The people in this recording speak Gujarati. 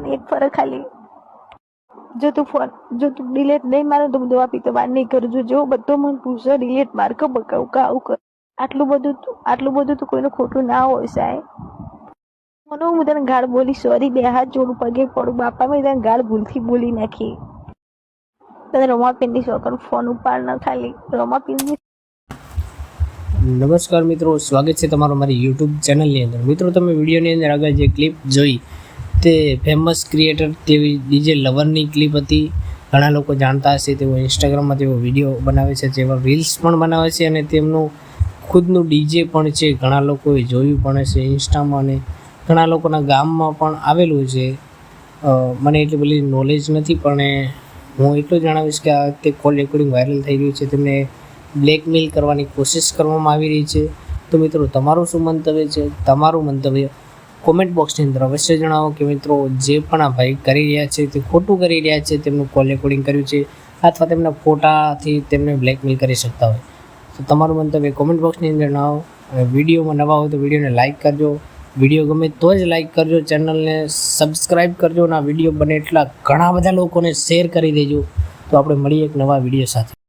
ફોન એક ફરક ખાલી. જો તું ફોન, જો તું ડિલેટ નહીં મારો તો દવા પીતો બાર નહીં કરું. છું જો બધો મને પૂછો ડિલેટ માર કે બકાવ કા, આવું કર. આટલું બધું તું, આટલું બધું તો કોઈનું ખોટું ના હોય, સાહેબ. મને હું તને ગાળ બોલી સોરી બે હાથ જોડું, પગે પડું બાપા મેં તને ગાળ ભૂલથી બોલી નાખી. તને રમાપીનની છોકરો ફોન ઉપાડ ન ખાલી. રમાપીનની નમસ્કાર મિત્રો, સ્વાગત છે તમારું મારી યુટ્યુબ ચેનલની અંદર. મિત્રો, તમે વિડીયોની અંદર આગળ જે ક્લિપ જોઈ તે ફેમસ ક્રિએટર તેવી ડીજે લવરની ક્લિપ હતી. ઘણા લોકો જાણતા હશે, તેઓ ઇન્સ્ટાગ્રામમાં તેઓ વીડિયો બનાવે છે જેવા રીલ્સ પણ બનાવે છે અને તેમનું ખુદનું ડીજે પણ છે. ઘણા લોકોએ જોયું પણ છે ઇન્સ્ટામાં અને ઘણા લોકોના ગામમાં પણ આવેલું છે. મને એટલી બધી નોલેજ નથી, પણ હું એટલું જણાવીશ કે આ વખતે કોલ રેકોર્ડિંગ વાયરલ થઈ રહ્યું છે. તેમને બ્લેકમેલ કરવાની કોશિશ કરવામાં આવી રહી છે. તો મિત્રો, તમારું શું મંતવ્ય છે? તમારું મંતવ્ય કોમેન્ટ બોક્સની અંદર અવશ્ય જણાવો કે મિત્રો જે પણ આ ભાઈ કરી રહ્યા છે, તે ખોટું કરી રહ્યા છે, તેમનું કોલ રેકોર્ડિંગ કર્યું છે અથવા તેમના ફોટાથી તેમને બ્લેકમેલ કરી શકતા હોય. તો તમારું મંતવ્ય કોમેન્ટ બોક્સની અંદર જણાવો. વિડીયોમાં નવા હોય તો વિડીયોને લાઇક કરજો. વીડિયો ગમે તો જ લાઇક કરજો. ચેનલને સબસ્ક્રાઈબ કરજો અને આ વીડિયો બને એટલા ઘણા બધા લોકોને શેર કરી દેજો. તો આપણે મળીએ એક નવા વીડિયો સાથે.